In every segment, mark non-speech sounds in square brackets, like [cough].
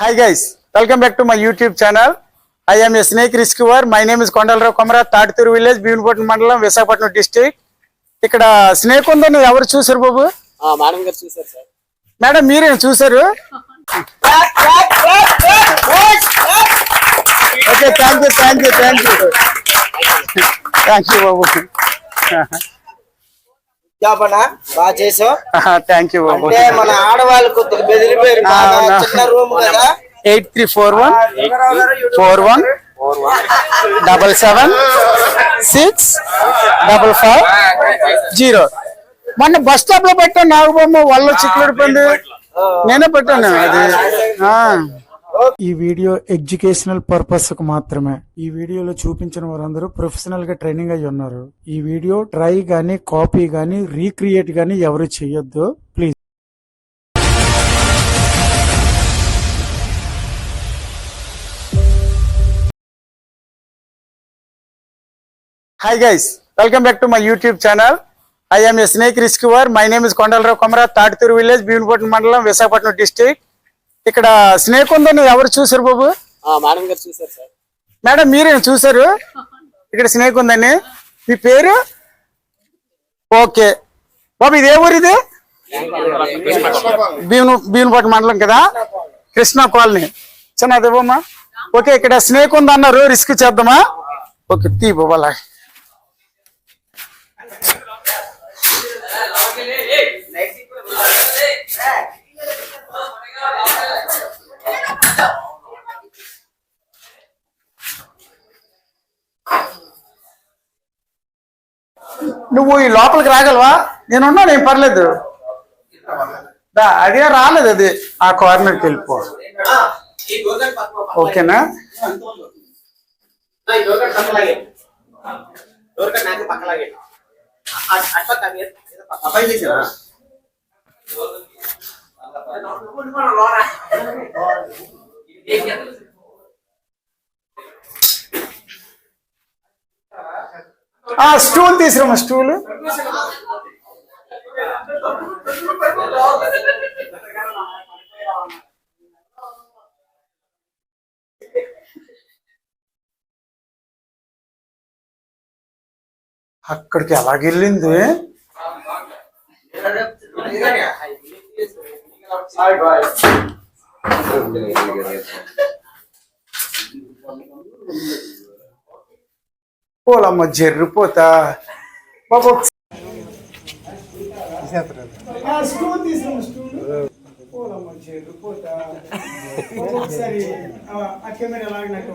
Hi guys, welcome back to my YouTube channel. I am a snake rescuer. My name is Kondalraw Komara, Tatituru village Bheemunipatnam మండలం Visakhapatnam district ఇక్కడ snake ఉందని ఎవరు చూసారు బాబు? Madam గారు చూసారు sir. Madam మీరే చూసారు okay thank you thank you thank you thank you బాబు. చెప్పనా బాగా చేసావు. థ్యాంక్ యూ బాబు. అంటే మన ఆడవాళ్ళు కొద్దిగా బెదిరిపోయారు బాగా. అవునా. చిన్న రూమ్ కదా. Eight three four one. Four one. Double seven. Six. Double five. Zero. మొన్న బస్ స్టాప్లో పెట్టాను నాగబొమ్మ వల్ల చిక్కుడిపోయింది నేనే పెట్టాను అది. ఆ. ఈ వీడియో ఎడ్యుకేషనల్ పర్పస్కు మాత్రమే. ఈ వీడియోలో చూపించిన వారందరూ ప్రొఫెషనల్గా ట్రైనింగ్ అయి ఉన్నారు. ఈ వీడియో ట్రై గానీ కాపీ గానీ రీక్రియేట్ గానీ ఎవరు చేయొద్దు. Please. Hi guys welcome back to my YouTube channel I a snake snake rescuer my name is Kondalarao Komara Tatituru village Bheemunipatnam మండలం విశాఖపట్నం డిస్ట్రిక్ట్ ఇక్కడ స్నేక్ ఉందని ఎవరు చూసారు బాబు? మేడం గారు చూసారు సార్. మేడం మీరే చూసారు ఇక్కడ స్నేక్ ఉందని మీ పేరు? ఓకే. బాబు ఇది ఏ ఊరు ఇది? భీమును భీమునిపట్నం మండలం కదా? కృష్ణా కాలనీ. చిన్న ఓకే ఇక్కడ స్నేక్ ఉంది అన్నారు రిస్క్ చేద్దామా? ఓకే తీ బాబాలా నువ్వు ఈ లోపలికి రాగలవా? నేనున్నా నేను పర్లేదు. దా, అదే రాలేదు అది. ఆ కార్నర్కి వెళ్ళిపో. ఓకేనా? ఆ స్టూల్ తీసుకురమ్మా స్టూల్. అక్కడికి ఎలాగెళ్ళింది? పోలమ్మ జర్రిపోతా బాబు. స్టూల్ తీసుకున్న స్టూల్ పోలమ్మ జర్రిపోతా ఒకసారి ఆ కెమెరా లాగినట్టు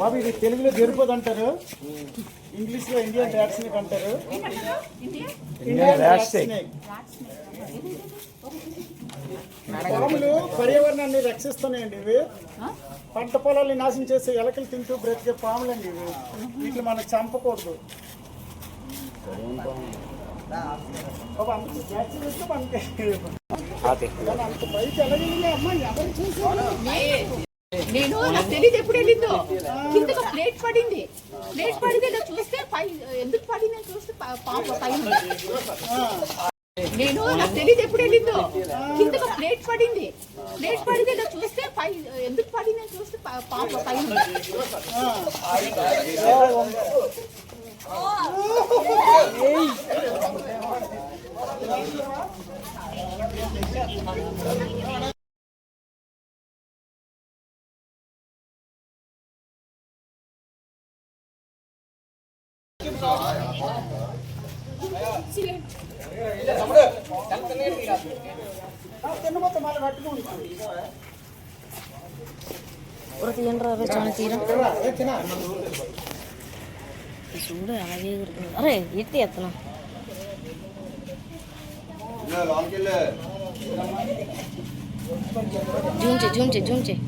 బాబు ఇది తెలుగులో జరిపోదు అంటారు ఇంగ్లీష్లో ఇండియన్ ర్యాట్ స్నేక్ అంటారు. Indian rat snake. పాములు పర్యావరణాన్ని రక్షిస్తున్నాయండి ఇవి. పంట పొలాల్ని నాశనం చేసే ఎలకలు తింటూ బ్రతికే పాములండి ఇవి. వీటిని మనం చంపకూడదు. బాబు, అంత అమ్మాయి ఎవరు చూసారు నేను నాకు తెలియదు ఎప్పుడు వెళ్ళిందో. కిందకు ప్లేట్ పడింది. ప్లేట్ పడింది ఇలా చూస్తే పై ఎందుకు పడింది అని చూస్తే పాప పైన నేను నాకు తెలియదు ఎప్పుడు వెళ్ళిందో. కిందకు ప్లేట్ పడింది. ప్లేట్ పడింది ఇలా చూస్తే పై ఎందుకు పడింది అని చూస్తే పాప పైన ఉంది. తిన్నపోతే మళ్ళీ పట్టుకుంటాం తీయండి రా చాలా తీరా చూడు అలాగే ఎగురుతుంది. అరే ఎత్తి ఎత్తనా జూమ్ చే జూమ్ చే జూమ్ చే జూమ్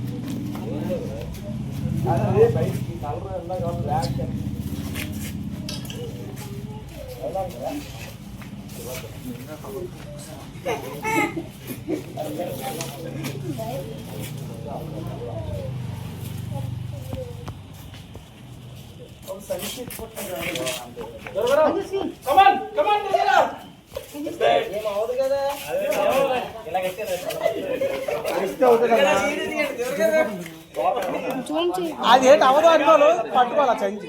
చే అది ఏంటి? అవదో అనుకోను పట్టుకోవాలా చంచి.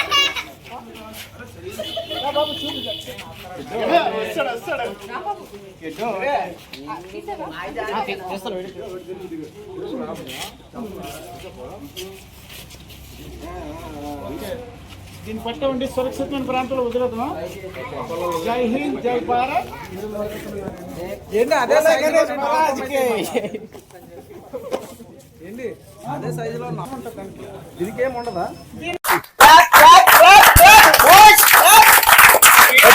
దీన్ని పట్టే ఉండి సురక్షితమైన ప్రాంతంలో వదిలేద్దాం జై హింద్ జై భారత్. ఏంటి అదే సైజు మహారాజ్కి ఏంటి? అదే సైజులో దీనికేం ఉండదా?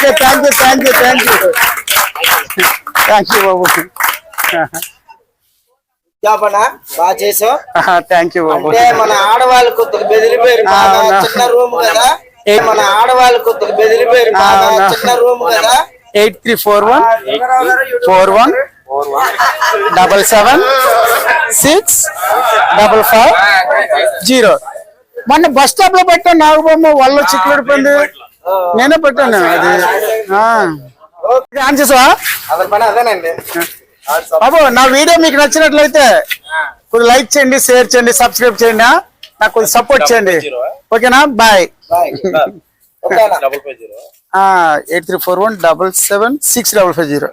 Okay thank you thank you thank you thank you బాబు బాగా చేసావు థ్యాంక్ యూ బాబు అంటే మన ఆడవాళ్ళు కొద్దిగా బెదిరిపోయారు బాగా. అవునా. చిన్న రూమ్ కదా మన ఆడవాళ్ళు కొద్దిగా బెదిరిపోయారు బాగా. అవునా. చిన్న రూమ్ కదా eight three four one four one double seven six double five zero మొన్న బస్ స్టాప్లో పెట్టాను నాగబొమ్మ వాళ్ళు చిక్కుడిపోయింది నేనే పెట్టాను. అది ఆన్ చేసావా? బాబు నా వీడియో మీకు నచ్చినట్లయితే కొద్దిగా లైక్ చేయండి షేర్ చేయండి సబ్స్క్రైబ్ చేయండి? నాకు కొద్దిగా సపోర్ట్ చేయండి. ఓకేనా? Bye. [laughs] Eight three four one double seven six double five zero.